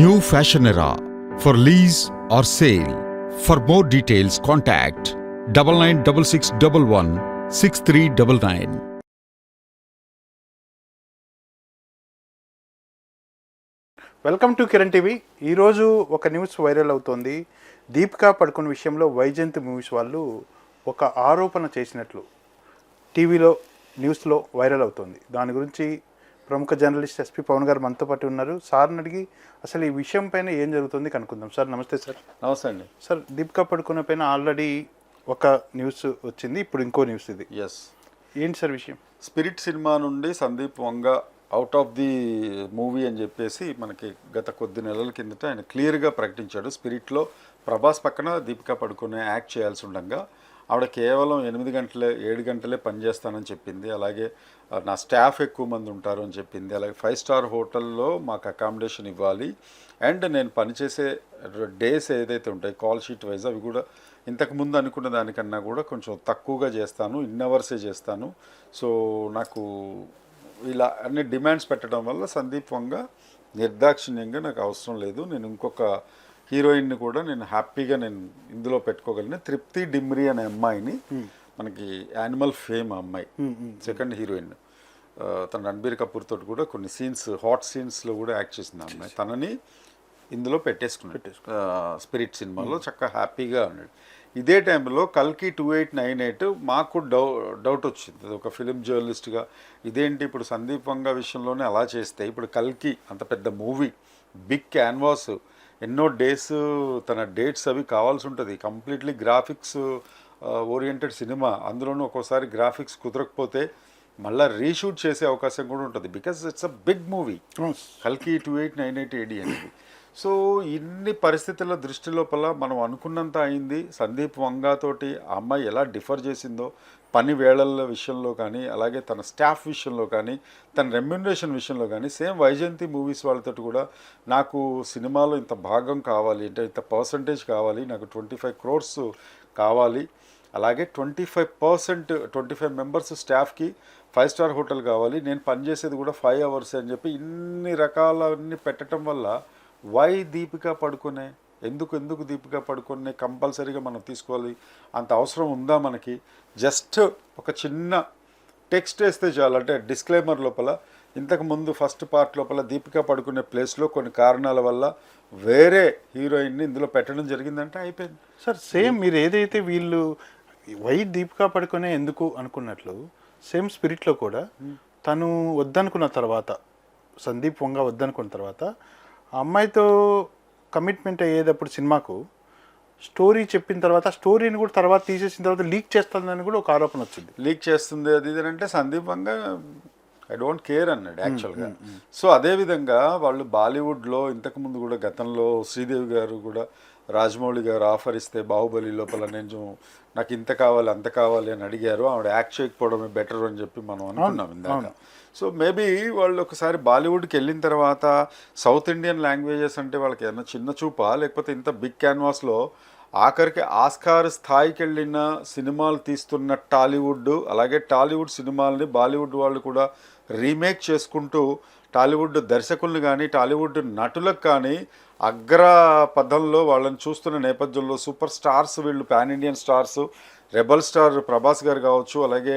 New fashion era for lease or sale for more details contact double nine double six double one six three double nine welcome to Kiran TV ఈరోజు ఒక news viral అవుతోంది. దీపికా పడుకున్న విషయంలో Vyjayanthi movies వాళ్ళు ఒక ఆరోపణ చేసినట్లు టీవీలో న్యూస్లో వైరల్ అవుతోంది. దాని గురించి ప్రముఖ జర్నలిస్ట్ ఎస్పీ పవన్ గారు మనతో పాటు ఉన్నారు. సార్ని అడిగి అసలు ఈ విషయం పైన ఏం జరుగుతుంది కనుక్కుందాం. సార్ నమస్తే సార్. నమస్తే అండి. సార్ దీపికా పడుకున్న పైన ఆల్రెడీ ఒక న్యూస్ వచ్చింది ఇప్పుడు ఇంకో న్యూస్ ఇది. ఎస్ ఏంటి సార్ విషయం? స్పిరిట్ సినిమా నుండి Sandeep Vanga out of the movie అని చెప్పేసి మనకి గత కొద్ది నెలల కిందట ఆయన క్లియర్గా ప్రకటించాడు. స్పిరిట్లో ప్రభాస్ పక్కన దీపికా పడుకునే యాక్ట్ చేయాల్సి ఉండగా ఆవిడ కేవలం ఎనిమిది గంటలే ఏడు గంటలే పనిచేస్తానని చెప్పింది. అలాగే నా స్టాఫ్ ఎక్కువ మంది ఉంటారు అని చెప్పింది. అలాగే ఫైవ్ స్టార్ హోటల్లో మాకు అకామిడేషన్ ఇవ్వాలి. అండ్ నేను పనిచేసే డేస్ ఏదైతే ఉంటాయి కాల్ షీట్ వైజ్ అవి కూడా ఇంతకు ముందు అనుకున్న దానికన్నా కూడా కొంచెం తక్కువగా చేస్తాను. ఇన్ అవర్సే చేస్తాను. సో నాకు ఇలా అన్ని డిమాండ్స్ పెట్టడం వల్ల సందీప్ వంగ నిర్దాక్షిణ్యంగా నాకు అవసరం లేదు. నేను ఇంకొక హీరోయిన్ని కూడా నేను హ్యాపీగా నేను ఇందులో పెట్టుకోగలను తృప్తి డిమ్రి అనే అమ్మాయిని మనకి యానిమల్ ఫేమ్ అమ్మాయి సెకండ్ హీరోయిన్. తన రణబీర్ కపూర్ తోటి కూడా కొన్ని సీన్స్ హాట్ సీన్స్లో కూడా యాక్ట్ చేసింది అమ్మాయి. తనని ఇందులో పెట్టేసుకున్నాడు. స్పిరిట్ సినిమాలో చక్కగా హ్యాపీగా ఉన్నాడు. ఇదే టైంలో కల్కి టూ ఎయిట్ నైన్ ఎయిట్ మాకు డౌ డౌట్ వచ్చింది. అది ఒక ఫిలిం జర్నలిస్ట్గా ఇదేంటి ఇప్పుడు సందీప్ వంగ విషయంలోనే అలా చేస్తే ఇప్పుడు కల్కి అంత పెద్ద మూవీ బిగ్ క్యాన్వాస్ ఎన్నో డేస్ తన డేట్స్ అవి కావాల్సి ఉంటుంది. Completely graphics oriented cinema. అందులోనూ ఒక్కోసారి గ్రాఫిక్స్ కుదరకపోతే మళ్ళీ రీషూట్ చేసే అవకాశం కూడా ఉంటుంది. Because it's a big movie. కల్కి two eight nine eight AD అనేది. సో ఇన్ని పరిస్థితుల దృష్టి లోపల మనం అనుకున్నంత అయింది. సందీప్ వంగాతోటి ఆ అమ్మాయి ఎలా డిఫర్ చేసిందో పని వేళల విషయంలో కానీ అలాగే తన స్టాఫ్ విషయంలో కానీ తన రెమ్యునరేషన్ విషయంలో కానీ సేమ్ వైజయంతి మూవీస్ వాళ్ళతో కూడా నాకు సినిమాలో ఇంత భాగం కావాలి అంటే ఇంత పర్సంటేజ్ కావాలి నాకు ట్వంటీ ఫైవ్ క్రోర్స్ కావాలి. అలాగే twenty five percent twenty five members స్టాఫ్కి ఫైవ్ స్టార్ హోటల్ కావాలి. నేను పనిచేసేది కూడా ఫైవ్ అవర్స్ అని చెప్పి ఇన్ని రకాలన్నీ పెట్టడం వల్ల వై దీపిక పడుకునే ఎందుకు ఎందుకు దీపిక పడుకునే కంపల్సరీగా మనం తీసుకోవాలి? అంత అవసరం ఉందా మనకి? జస్ట్ ఒక చిన్న టెక్స్ట్ వేస్తే చాలు. అంటే డిస్క్లైమర్ లోపల ఇంతకు ముందు ఫస్ట్ పార్ట్ లోపల దీపిక పడుకునే ప్లేస్లో కొన్ని కారణాల వల్ల వేరే హీరోయిన్ని ఇందులో పెట్టడం జరిగిందంటే అయిపోయింది. సార్ సేమ్ మీరు ఏదైతే వీళ్ళు వై దీపికా పడుకునే ఎందుకు అనుకున్నట్లు సేమ్ స్పిరిట్లో కూడా తను వద్దనుకున్న తర్వాత సందీప్ వంగ వద్దనుకున్న తర్వాత ఆ అమ్మాయితో కమిట్మెంట్ అయ్యేటప్పుడు సినిమాకు స్టోరీ చెప్పిన తర్వాత స్టోరీని కూడా తర్వాత తీసేసిన తర్వాత లీక్ చేస్తుందని కూడా ఒక ఆరోపణ వచ్చింది. లీక్ చేస్తుంది అది ఇది అంటే Sandeep Vanga I don't care అన్నాడు యాక్చువల్గా సో అదేవిధంగా వాళ్ళు బాలీవుడ్లో ఇంతకుముందు కూడా గతంలో శ్రీదేవి గారు కూడా రాజమౌళి గారు ఆఫర్ ఇస్తే బాహుబలి లోపల నేను నాకు ఇంత కావాలి అంత కావాలి అని అడిగారు. ఆవిడ యాక్ట్ చేయకపోవడమే బెటర్ అని చెప్పి మనం అనుకున్నాం ఇందాక. సో మేబీ వాళ్ళు ఒకసారి బాలీవుడ్కి వెళ్ళిన తర్వాత సౌత్ ఇండియన్ లాంగ్వేజెస్ అంటే వాళ్ళకి ఏదైనా చిన్న చూపా? లేకపోతే ఇంత బిగ్ క్యాన్వాస్లో ఆఖరికి ఆస్కార్ స్థాయికి వెళ్ళిన సినిమాలు తీస్తున్న టాలీవుడ్ అలాగే టాలీవుడ్ సినిమాలని బాలీవుడ్ వాళ్ళు కూడా రీమేక్ చేసుకుంటూ టాలీవుడ్ దర్శకుల్ని కానీ టాలీవుడ్ నటులకు కానీ అగ్ర పదంలో వాళ్ళని చూస్తున్న నేపథ్యంలో సూపర్ స్టార్స్ వీళ్ళు pan Indian stars rebel star Prabhas garu కావచ్చు అలాగే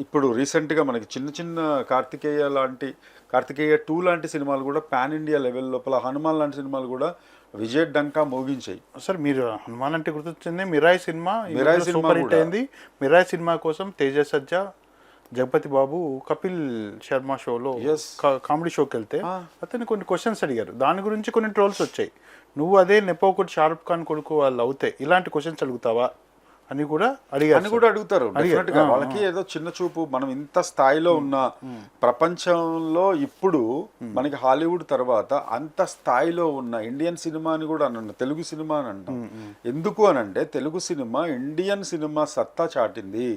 ఇప్పుడు రీసెంట్గా మనకి చిన్న చిన్న కార్తికేయ లాంటి కార్తికేయ టూ లాంటి సినిమాలు కూడా పాన్ ఇండియా లెవెల్ లోపల హనుమాన్ లాంటి సినిమాలు కూడా విజయ్ డంకా మోగించాయి సార్ మీరు హనుమాన్ అంటే గుర్తొచ్చింది Mirai cinema Mirai cinema hit. అయింది మిరాయి సినిమా కోసం తేజ సజ్జా జగపతి బాబు కపిల్ శర్మ షోలో కామెడీ షోకి వెళ్తే అతను కొన్ని క్వశ్చన్స్ అడిగారు. దాని గురించి కొన్ని ట్రోల్స్ వచ్చాయి. నువ్వు అదే నెపోకుడు షారుఖ్ ఖాన్ కొడుకు వాళ్ళు అవుతాయి ఇలాంటి క్వశ్చన్స్ అడుగుతావా? అని కూడా అడిగారు అని కూడా అడుగుతారు వాళ్ళకి ఏదో చిన్న చూపు మనం ఇంత స్థాయిలో ఉన్న ప్రపంచంలో ఇప్పుడు మనకి హాలీవుడ్ తర్వాత అంత స్థాయిలో ఉన్న ఇండియన్ సినిమా అని కూడా అన్న తెలుగు సినిమా అని అంటాం. ఎందుకు అని అంటే తెలుగు సినిమా ఇండియన్ సినిమా సత్తా చాటింది.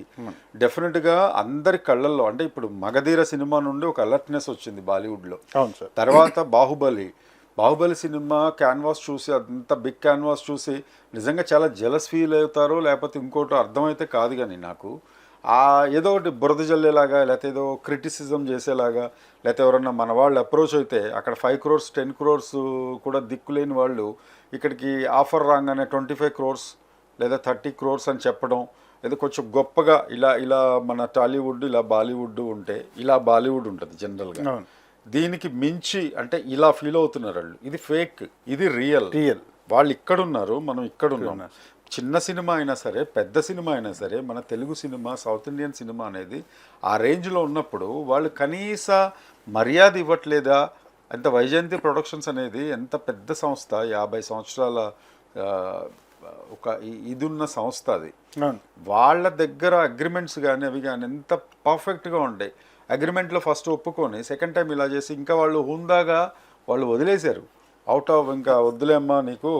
డెఫినెట్గా అందరి కళ్ళల్లో అంటే ఇప్పుడు మగధీర సినిమా నుండి ఒక అలర్ట్నెస్ వచ్చింది బాలీవుడ్లో తర్వాత బాహుబలి బాహుబలి సినిమా క్యాన్వాస్ చూసి అంత బిగ్ క్యాన్వాస్ చూసి నిజంగా చాలా జలస్ ఫీల్ అవుతారో లేకపోతే ఇంకోటి అర్థమైతే కాదు కానీ నాకు. ఆ ఏదో ఒకటి బురద జల్లేలాగా లేకపోతే ఏదో క్రిటిసిజం చేసేలాగా లేకపోతే ఎవరన్నా మన వాళ్ళు అప్రోచ్ అయితే అక్కడ ఫైవ్ క్రోర్స్ టెన్ క్రోర్స్ కూడా దిక్కులేని వాళ్ళు ఇక్కడికి ఆఫర్ రాగానే ట్వంటీ ఫైవ్ క్రోర్స్ లేదా థర్టీ క్రోర్స్ అని చెప్పడం ఏదో కొంచెం గొప్పగా ఇలా ఇలా మన టాలీవుడ్ ఇలా బాలీవుడ్ ఉంటే ఇలా బాలీవుడ్ ఉంటుంది జనరల్గా దీనికి మించి అంటే ఇలా ఫీల్ అవుతున్నారు వాళ్ళు. ఇది ఫేక్ ఇది రియల్ Real. వాళ్ళు ఇక్కడ ఉన్నారు మనం ఇక్కడ ఉన్నాం చిన్న సినిమా అయినా సరే పెద్ద సినిమా అయినా సరే మన Telugu cinema south Indian cinema అనేది ఆ రేంజ్లో ఉన్నప్పుడు వాళ్ళు కనీస మర్యాద ఇవ్వట్లేదా? అంత వైజయంతి ప్రొడక్షన్స్ అనేది ఎంత పెద్ద సంస్థ యాభై సంవత్సరాల ఒక ఇది ఉన్న సంస్థ అది. వాళ్ళ దగ్గర అగ్రిమెంట్స్ కానీ అవి కానీ ఎంత పర్ఫెక్ట్గా ఉంటాయి అగ్రిమెంట్లో ఫస్ట్ ఒప్పుకొని సెకండ్ టైం ఇలా చేసి ఇంకా వాళ్ళు హుందాగా వాళ్ళు వదిలేశారు. అవుట్ ఆఫ్ ఇంకా వద్దులేమ్మా నీకు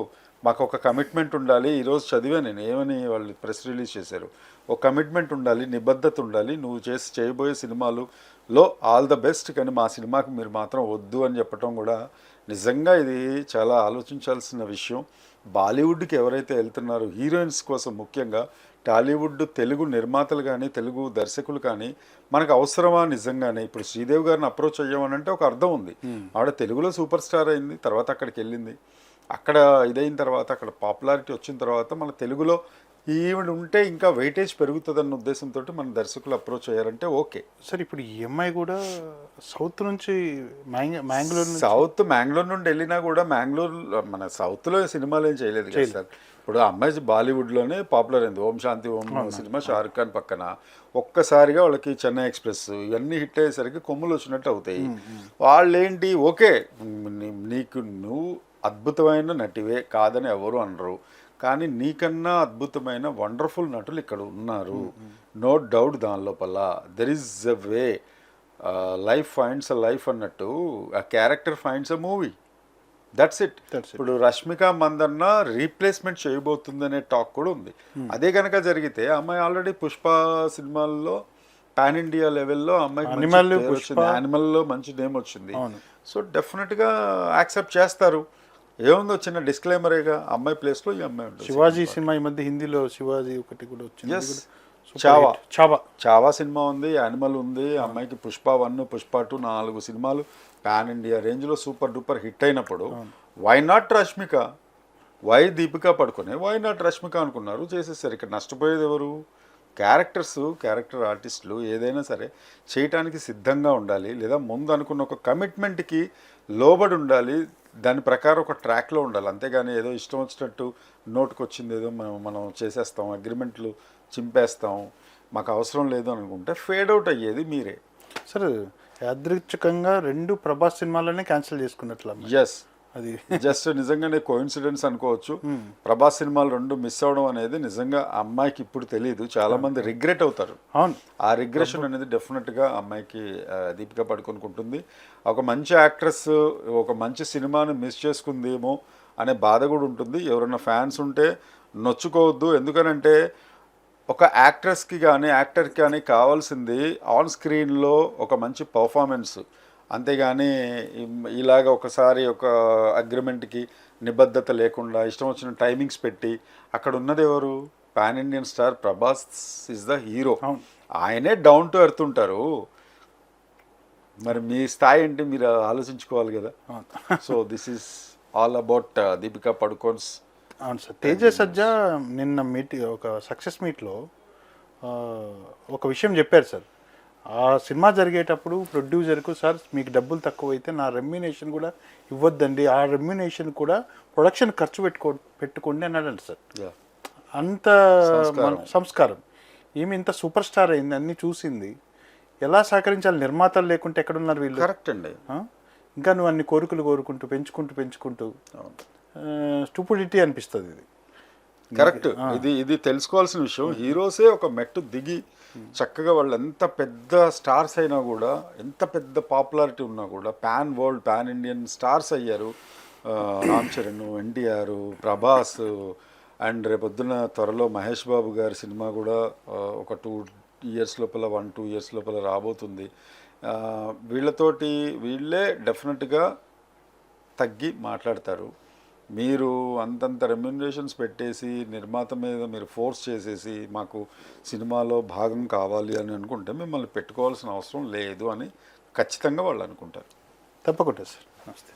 మాకు ఒక కమిట్మెంట్ ఉండాలి ఈరోజు చదివా నేను ఏమని వాళ్ళు ప్రెస్ రిలీజ్ చేశారు? ఒక కమిట్మెంట్ ఉండాలి నిబద్ధత ఉండాలి నువ్వు చేసి చేయబోయే సినిమాలు లో ఆల్ ద బెస్ట్ కానీ మా సినిమాకి మీరు మాత్రం వద్దు అని చెప్పటం కూడా నిజంగా ఇది చాలా ఆలోచించాల్సిన విషయం. బాలీవుడ్కి ఎవరైతే వెళ్తున్నారో హీరోయిన్స్ కోసం ముఖ్యంగా టాలీవుడ్ తెలుగు నిర్మాతలు కానీ తెలుగు దర్శకులు కానీ మనకు అవసరమా నిజంగానే? ఇప్పుడు శ్రీదేవి గారిని అప్రోచ్ అయ్యామనంటే ఒక అర్థం ఉంది. ఆవిడ తెలుగులో సూపర్ స్టార్ అయింది తర్వాత అక్కడికి వెళ్ళింది. అక్కడ ఇదైన తర్వాత అక్కడ పాపులారిటీ వచ్చిన తర్వాత మన తెలుగులో ఈవిడ ఉంటే ఇంకా వెయిటేజ్ పెరుగుతుందన్న ఉద్దేశంతో మన దర్శకులు అప్రోచ్ అయ్యారంటే ఓకే. సార్ ఇప్పుడు ఈ అమ్మాయి కూడా సౌత్ నుంచి మ్యాంగ్ మ్యాంగ్లూర్ సౌత్ మ్యాంగ్లూర్ నుండి వెళ్ళినా కూడా మ్యాంగ్లూర్ మన సౌత్లో సినిమాలు ఏం చేయలేదు. సార్? ఇప్పుడు ఆ అమ్మాయి బాలీవుడ్లోనే పాపులర్ అయింది. ఓం శాంతి ఓం సినిమా షారుఖ్ ఖాన్ పక్కన. ఒక్కసారిగా వాళ్ళకి చెన్నై ఎక్స్ప్రెస్ ఇవన్నీ హిట్ అయ్యేసరికి కొమ్ములు వచ్చినట్టు అవుతాయి. వాళ్ళు ఏంటి ఓకే నీకు నువ్వు అద్భుతమైన నటివే కాదని ఎవరు అనరు. కానీ నీకన్నా అద్భుతమైన వండర్ఫుల్ నటులు ఇక్కడ ఉన్నారు. నో డౌట్ దాని లోపల there is a way life finds a life అన్నట్టు ఆ character finds a movie that's it. ఇప్పుడు రష్మిక మందన్న రీప్లేస్మెంట్ చేయబోతుందనే టాక్ కూడా ఉంది. అదే కనుక జరిగితే అమ్మాయి ఆల్రెడీ పుష్ప సినిమాల్లో పాన్ ఇండియా లెవెల్లో అమ్మాయికి పుష్ప. వచ్చింది. యానిమల్లో మంచి నేమ్ వచ్చింది. సో డెఫినెట్గా యాక్సెప్ట్ చేస్తారు. ఏముందో చిన్న డిస్క్లైమరేగా అమ్మాయి ప్లేస్లో ఈ అమ్మాయి ఉంటుంది శివాజీ సినిమా ఈ మధ్య హిందీలో శివాజీ ఒకటి కూడా వచ్చింది. చావా. చావా. చావా సినిమా ఉంది యానిమల్ ఉంది అమ్మాయికి పుష్ప వన్ పుష్ప టూ నాలుగు సినిమాలు. పాన్ ఇండియా రేంజ్లో సూపర్ డూపర్ హిట్ అయినప్పుడు why not Rashmika why Deepika Padukone? Why not Rashmika అనుకున్నారు చేసేసారు. ఇక్కడ నష్టపోయేది ఎవరు? క్యారెక్టర్స్ క్యారెక్టర్ ఆర్టిస్టులు ఏదైనా సరే చేయటానికి సిద్ధంగా ఉండాలి లేదా ముందు అనుకున్న ఒక కమిట్మెంట్కి లోబడి ఉండాలి దాని ప్రకారం ఒక ట్రాక్లో ఉండాలి. అంతేగాని ఏదో ఇష్టం వచ్చినట్టు నోటుకు వచ్చింది ఏదో మనం మనం చేసేస్తాం అగ్రిమెంట్లు చింపేస్తాం మాకు అవసరం లేదు అనుకుంటే ఫేడ్ అవుట్ అయ్యేది మీరే. సార్ యాదృచ్ఛికంగా రెండు ప్రభాస్ సినిమాలనే క్యాన్సిల్ చేసుకున్నట్లు. ఎస్ అది. జస్ట్ నిజంగానే కోఇన్సిడెన్స్ అనుకోవచ్చు. ప్రభాస్ సినిమాలు రెండు మిస్ అవడం అనేది నిజంగా అమ్మాయికి ఇప్పుడు తెలియదు చాలా మంది రిగ్రెట్ అవుతారు. అవును. ఆ రిగ్రెషన్ అనేది డెఫినెట్గా అమ్మాయికి దీపిక పడుకొనుకుంటుంది. ఒక మంచి యాక్ట్రెస్ ఒక మంచి సినిమాని మిస్ చేసుకుందేమో అనే బాధ కూడా ఉంటుంది. ఎవరైనా ఫ్యాన్స్ ఉంటే నొచ్చుకోవద్దు. ఎందుకనంటే ఒక యాక్ట్రెస్కి కానీ యాక్టర్కి కానీ కావాల్సింది ఆన్ స్క్రీన్లో ఒక మంచి పర్ఫార్మెన్స్ అంతేగాని ఇలాగ ఒకసారి ఒక అగ్రిమెంట్కి నిబద్ధత లేకుండా ఇష్టం వచ్చిన టైమింగ్స్ పెట్టి అక్కడ ఉన్నది ఎవరు? Pan Indian star Prabhas is the hero. ఆయనే డౌన్ టు ఎర్త్ ఉంటారు. మరి మీ స్థాయి ఏంటి? మీరు ఆలోచించుకోవాలి కదా. So this is all about Deepika Padukone's అవును సార్ తేజ సజ్జా నిన్న మీట్ ఒక సక్సెస్ మీట్లో ఒక విషయం చెప్పారు సార్. ఆ సినిమా జరిగేటప్పుడు ప్రొడ్యూసర్కు సార్ మీకు డబ్బులు తక్కువ అయితే నా రెమ్యునేషన్ కూడా ఇవ్వద్దండి. ఆ రెమ్యునేషన్ కూడా ప్రొడక్షన్ ఖర్చు పెట్టుకో పెట్టుకోండి అన్నాడంట సార్. అంత సంస్కారం. ఈమె ఇంత సూపర్ స్టార్ అయింది అన్ని చూసింది. ఎలా సహకరించాలి? నిర్మాతలు లేకుంటే ఎక్కడున్నారు వీళ్ళు? కరెక్ట్ అండి? ఇంకా నువ్వు అన్ని కోరికలు కోరుకుంటూ పెంచుకుంటూ పెంచుకుంటూ. స్టూపిడిటీ అనిపిస్తుంది ఇది. కరెక్ట్. ఇది ఇది తెలుసుకోవాల్సిన విషయం. హీరోసే ఒక మెట్టు దిగి చక్కగా వాళ్ళు ఎంత పెద్ద స్టార్స్ అయినా కూడా ఎంత పెద్ద పాపులారిటీ ఉన్నా కూడా pan world pan Indian stars అయ్యారు. రామ్ చరణ్ ఎన్టీఆర్ ప్రభాస్ అండ్ రేపొద్దున త్వరలో మహేష్ బాబు గారి సినిమా కూడా ఒక టూ ఇయర్స్ లోపల వన్ టూ ఇయర్స్ లోపల రాబోతుంది. వీళ్ళతోటి వీళ్ళే డెఫినెట్గా తగ్గి మాట్లాడతారు. మీరు అంతంత రెమ్యునరేషన్స్ పెట్టేసి నిర్మాత మీద మీరు ఫోర్స్ చేసేసి మాకు సినిమాలో భాగం కావాలి అని అనుకుంటే మిమ్మల్ని పెట్టుకోవాల్సిన అవసరం లేదు అని ఖచ్చితంగా వాళ్ళు అనుకుంటారు. తప్పకుండా సార్. నమస్తే.